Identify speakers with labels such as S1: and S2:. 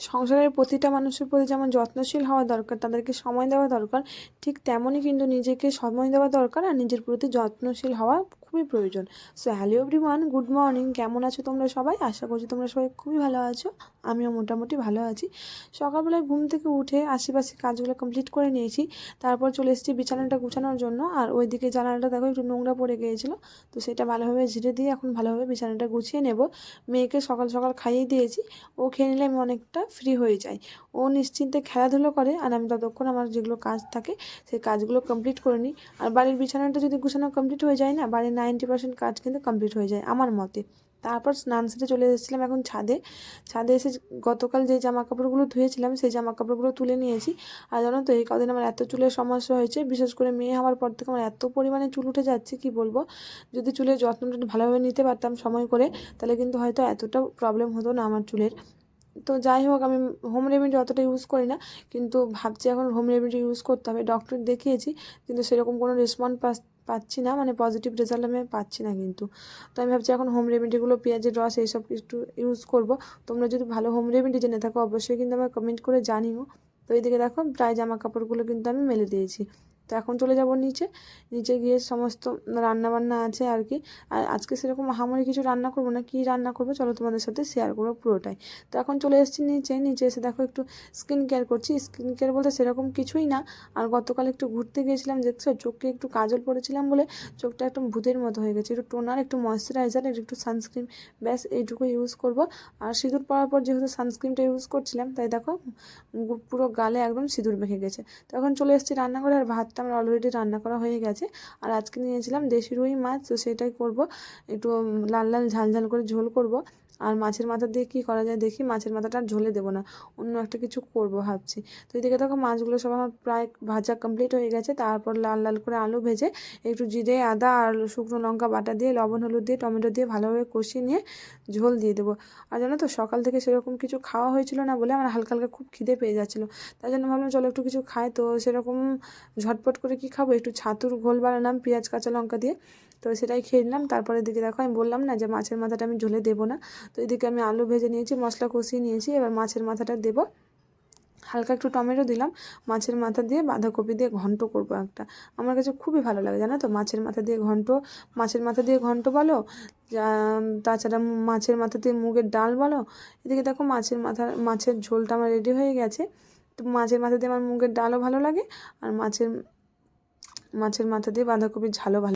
S1: সংসারের প্রতিটা মানুষের প্রতি যেমন যত্নশীল হওয়া দরকার, তাদেরকে সময় দেওয়া দরকার, ঠিক তেমনই কিন্তু নিজেকে সময় দেওয়া দরকার আর নিজের প্রতি যত্নশীল হওয়া খুবই প্রয়োজন। So hello everyone good morning কেমন আছো তোমরা সবাই? আশা করছি তোমরা সবাই খুবই ভালো আছো। আমিও মোটামুটি ভালো আছি। সকালবেলায় ঘুম থেকে উঠে আশেপাশে কাজগুলো কমপ্লিট করে নিয়েছি। তারপর চলে এসেছি বিছানাটা গুছানোর জন্য। আর ওইদিকে জানালাটা দেখো একটু নোংরা পড়ে গিয়েছিল। তো সেটা ভালোভাবে ঝেড়ে দিয়ে এখন ভালোভাবে বিছানাটা গুছিয়ে নেব। মেয়েকে সকাল সকাল খাইয়ে দিয়েছি। ও খেয়ে নিলে আমি অনেকটা ফ্রি হয়ে যাই। ও নিশ্চিন্তে খেলাধুলো করে আর আমি ততক্ষণ আমার যেগুলো কাজ থাকে, সেই কাজগুলো কমপ্লিট করে নিই। আর বাড়ির বিছানাটা যদি গুছানো কমপ্লিট হয়ে যায় না, বাড়ির নাইনটি পার্সেন্ট কাজ কিন্তু কমপ্লিট হয়ে যায় আমার মতে। তারপর স্নান সেরে চলে এসেছিলাম এখন ছাদে। ছাদে এসে গতকাল যে জামা কাপড়গুলো ধুয়েছিলাম, সেই জামা কাপড়গুলো তুলে নিয়েছি। আর জানো তো, এই কদিন আমার এত চুলের সমস্যা হয়েছে, বিশেষ করে মেয়ে হওয়ার পর থেকে আমার এত পরিমাণে চুল উঠে যাচ্ছে, কি বলব? যদি চুলের যত্নটা ভালোভাবে নিতে পারতাম সময় করে, তাহলে কিন্তু হয়তো এতটা প্রবলেম হতো না আমার চুলের। তো যাই হোক, আমি হোম রেমেডি অতটা ইউজ করি না, কিন্তু ভাবছি এখন হোম রেমেডি ইউজ করতে হবে। ডক্টর দেখিয়েছি, কিন্তু সেরকম কোনো রেসপন্ড রেসপন্স পাচ্ছি না মানে পজিটিভ রেজাল্ট আমি পাচ্ছি না কিন্তু। তো আমি ভাবছি এখন হোম রেমেডিগুলো পেঁয়াজের রস এইসব একটু ইউজ করব। তোমরা যদি ভালো হোম রেমেডি জেনে থাকো, অবশ্যই কিন্তু আমার কমেন্ট করে জানিও। তো এইদিকে দেখো, প্রায় জামা কাপড়গুলো কিন্তু আমি মেলে দিয়েছি। তো এখন চলে যাব নিচে। নিচে গিয়ে সমস্ত রান্না বান্না আছে আর কি। আর আজকে সেরকম আহামরি কিছু রান্না করব না, কী রান্না করব চলো তোমাদের সাথে শেয়ার করব পুরোটাই। তো এখন চলে এসেছি নিচে নিচে এসে দেখো একটু স্কিন কেয়ার করছি। স্কিন কেয়ার বলতে সেরকম কিছুই না। আর গতকাল একটু ঘুরতে গিয়েছিলাম, দেখছ? চোখে একটু কাজল পড়েছিলাম বলে চোখটা একদম ভূতের মতো হয়ে গেছে। একটু টোনার একটু ময়শ্চারাইজার একটু সানস্ক্রিন ব্যাস এইটুকু ইউজ করব। আর সিঁদুর পরার পর যেহেতু সানস্ক্রিনটা ইউজ করছিলাম, তাই দেখো পুরো গালে একদম সিঁদুর মেখে গেছে। তো এখন চলে এসেছি রান্নাঘরে আর ভাতটা আমার অলরেডি রান্না করা হয়ে গেছে। আর আজকে নিয়েছিলাম দেশি রুই মাছ, তো সেটাই করব। একটু লাল লাল ঝাল ঝাল করে ঝোল করব। আর মাছের মাথা দিয়ে কী করা যায় দেখি, মাছের মাথাটা ঝোলে দেবো না, অন্য একটা কিছু করব ভাবছি। তো এদিকে দেখো মাছগুলো সব আমার প্রায় ভাজা কমপ্লিট হয়ে গেছে, তারপর লাল লাল করে আলু ভেজে একটু জিরে, আদা আর শুকনো লঙ্কা বাটা দিয়ে, লবণ, হলুদ দিয়ে, টমেটো দিয়ে ভালোভাবে কষিয়ে নিয়ে ঝোল দিয়ে দেবো। আর জানো তো সকাল থেকে সেরকম কিছু খাওয়া হয়েছিল না বলে আমার হালকা হালকা খুব খিদে পেয়ে যাচ্ছিল। তাই জন্য ভাবলাম চলো একটু কিছু খাই, তো সেরকম ঝটপট করে কি খাব? একটু ছাতুর ঘোল বানালাম, পেঁয়াজ, কাঁচা লঙ্কা দিয়ে। তো সেটাই খেয়ে নিলাম তারপরে দিকে দেখো আমি বললাম না যে মাছের মাথাটা আমি ঝোলে দেবো না। তো এদিকে আমি আলু ভেজে নিয়েছি, মশলা কষিয়ে নিয়েছি, এবার মাছের মাথাটা দেবো। হালকা একটু টমেটো দিলাম, মাছের মাথা দিয়ে বাঁধাকপি দিয়ে ঘন্ট করব একটা। আমার কাছে খুবই ভালো লাগে, জানো তো? মাছের মাথা দিয়ে ঘন্ট, মাছের মাথা দিয়ে ঘন্ট বলো তাছাড়া মাছের মাথা দিয়ে মুগের ডাল বলো। এদিকে দেখো মাছের মাথা, মাছের ঝোলটা আমার রেডি হয়ে গেছে। তো মাছের মাথা দিয়ে আমার মুগের ডালও ভালো লাগে, আর মাছের মাছের মাথা দিয়ে বাঁধাকপির ঝালও ভালো